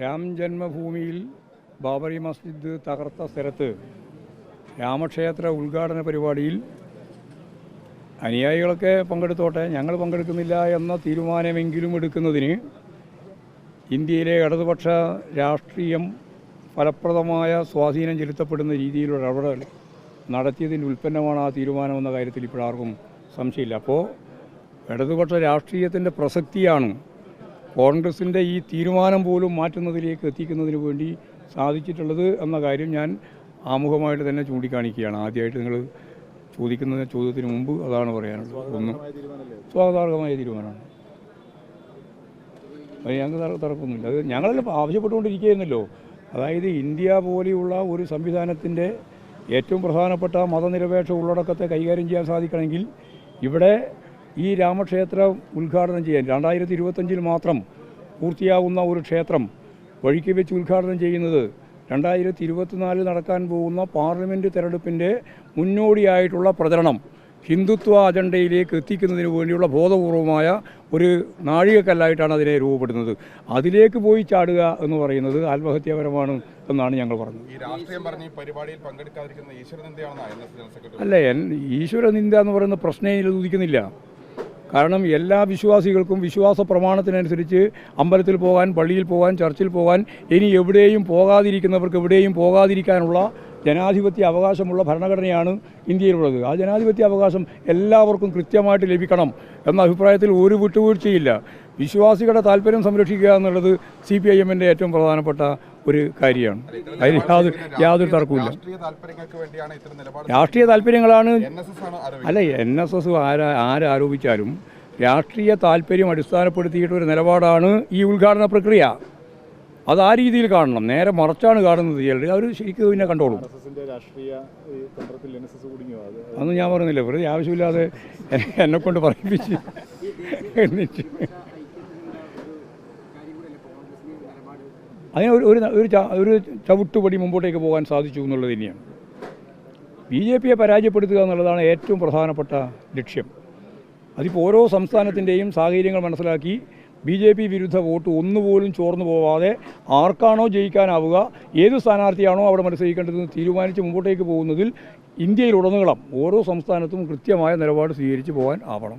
രാം ജന്മഭൂമിയിൽ ബാബറി മസ്ജിദ് തകർത്ത സ്ഥലത്ത് രാമക്ഷേത്ര ഉദ്ഘാടന പരിപാടിയിൽ അനുയായികളൊക്കെ പങ്കെടുത്തോട്ടെ ഞങ്ങൾ പങ്കെടുക്കുന്നില്ല എന്ന തീരുമാനമെങ്കിലും എടുക്കുന്നതിന് ഇന്ത്യയിലെ ഇടതുപക്ഷ രാഷ്ട്രീയം ഫലപ്രദമായ സ്വാധീനം ചെലുത്തപ്പെടുന്ന രീതിയിലുള്ള ഇടപെടൽ നടത്തിയതിന്റെ ഉൽപ്പന്നമാണ് ആ തീരുമാനമെന്ന കാര്യത്തിൽ ഇപ്പോഴാർക്കും സംശയമില്ല. അപ്പോൾ ഇടതുപക്ഷ രാഷ്ട്രീയത്തിന്റെ പ്രസക്തിയാണ് കോൺഗ്രസിന്റെ ഈ തീരുമാനം പോലും മാറ്റുന്നതിലേക്ക് എത്തിക്കുന്നതിന് വേണ്ടി സാധിച്ചിട്ടുള്ളത് എന്ന കാര്യം ഞാൻ ആമുഖമായിട്ട് തന്നെ ചൂണ്ടിക്കാണിക്കുകയാണ്. ആദ്യമായിട്ട് നിങ്ങൾ ചോദിക്കുന്ന ചോദ്യത്തിന് മുമ്പ് അതാണ് പറയാനുള്ളത്. ഒന്ന് സ്വാഗതാർഹമായ തീരുമാനമാണ്. അത് ഞങ്ങൾക്ക് തർക്കമൊന്നുമില്ല അത് ഞങ്ങളെല്ലാം ആവശ്യപ്പെട്ടുകൊണ്ടിരിക്കുകയായിരുന്നല്ലോ. അതായത് ഇന്ത്യ പോലെയുള്ള ഒരു സംവിധാനത്തിന്റെ ഏറ്റവും പ്രധാനപ്പെട്ട മതനിരപേക്ഷ ഉള്ളടക്കത്തെ കൈകാര്യം ചെയ്യാൻ സാധിക്കണമെങ്കിൽ ഇവിടെ ഈ രാമക്ഷേത്ര ഉദ്ഘാടനം ചെയ്യാൻ രണ്ടായിരത്തി ഇരുപത്തഞ്ചിൽ മാത്രം പൂർത്തിയാവുന്ന ഒരു ക്ഷേത്രം വഴിക്ക് വെച്ച് ഉദ്ഘാടനം ചെയ്യുന്നത് രണ്ടായിരത്തി ഇരുപത്തിനാലിൽ നടക്കാൻ പോകുന്ന പാർലമെന്റ് തെരഞ്ഞെടുപ്പിന്റെ മുന്നോടിയായിട്ടുള്ള പ്രചരണം ഹിന്ദുത്വ അജണ്ടയിലേക്ക് എത്തിക്കുന്നതിന് വേണ്ടിയുള്ള ബോധപൂർവമായ ഒരു നാഴികക്കല്ലായിട്ടാണ് അതിനെ രൂപപ്പെടുന്നത്. അതിലേക്ക് പോയി ചാടുക എന്ന് പറയുന്നത് ആത്മഹത്യാപരമാണ് എന്നാണ് ഞങ്ങൾ പറഞ്ഞത്. അല്ല ഈശ്വരനിന്ദ എന്ന് പറയുന്ന പ്രശ്നം ഇതിൽ ഉദിക്കുന്നില്ല. കാരണം എല്ലാ വിശ്വാസികൾക്കും വിശ്വാസ പ്രമാണത്തിനനുസരിച്ച് അമ്പലത്തിൽ പോകാൻ പള്ളിയിൽ പോകാൻ ചർച്ചിൽ പോകാൻ ഇനി എവിടെയും പോകാതിരിക്കുന്നവർക്ക് എവിടെയും പോകാതിരിക്കാനുള്ള ജനാധിപത്യ അവകാശമുള്ള ഭരണഘടനയാണ് ഇന്ത്യയിലുള്ളത്. ആ ജനാധിപത്യ അവകാശം എല്ലാവർക്കും കൃത്യമായിട്ട് ലഭിക്കണം എന്ന അഭിപ്രായത്തിൽ ഒരു വിട്ടുവീഴ്ചയില്ല. വിശ്വാസികളുടെ താല്പര്യം സംരക്ഷിക്കുക എന്നുള്ളത് സി പി ഐ എമ്മിന്റെ ഏറ്റവും പ്രധാനപ്പെട്ട ഒരു കാര്യമാണ് അതിൽ യാതൊരു യാതൊരു തർക്കമില്ല രാഷ്ട്രീയ ഇത്തരം നിലപാട് രാഷ്ട്രീയ താല്പര്യങ്ങളാണ് അല്ല എൻ എസ് എസ് ആരാ ആരാരോപിച്ചാലും രാഷ്ട്രീയ താല്പര്യം അടിസ്ഥാനപ്പെടുത്തിയിട്ട് ഒരു നിലപാടാണ് ഈ ഉദ്ഘാടന പ്രക്രിയ അത് ആ രീതിയിൽ കാണണം നേരെ മറച്ചാണ് കാണുന്നത് ചിലർ അവർ ശരിക്കും പിന്നെ കണ്ടോളും അന്ന് ഞാൻ പറയുന്നില്ല വെറുതെ ആവശ്യമില്ലാതെ എന്നെ- എന്നെ കൊണ്ട് പറയിപ്പിച്ച് എന്നിട്ട് അതിന് ഒരു ഒരു ഒരു ചവിട്ടുപടി മുമ്പോട്ടേക്ക് പോകാൻ സാധിച്ചു എന്നുള്ളത് തന്നെയാണ് ബി ജെ പിയെ പരാജയപ്പെടുത്തുക എന്നുള്ളതാണ് ഏറ്റവും പ്രധാനപ്പെട്ട ലക്ഷ്യം. അതിപ്പോൾ ഓരോ സംസ്ഥാനത്തിന്റെയും സാഹചര്യങ്ങൾ മനസ്സിലാക്കി ബി ജെ പി വിരുദ്ധ വോട്ട് ഒന്നുപോലും ചോർന്നു പോവാതെ ആർക്കാണോ ജയിക്കാനാവുക ഏത് സ്ഥാനാർത്ഥിയാണോ അവിടെ മത്സരിക്കേണ്ടതെന്ന് തീരുമാനിച്ച് മുമ്പോട്ടേക്ക് പോകുന്നതിൽ ഇന്ത്യയിലുടനീളം ഓരോ സംസ്ഥാനത്തും കൃത്യമായ നിലപാട് സ്വീകരിച്ച് പോകാൻ ആവണം.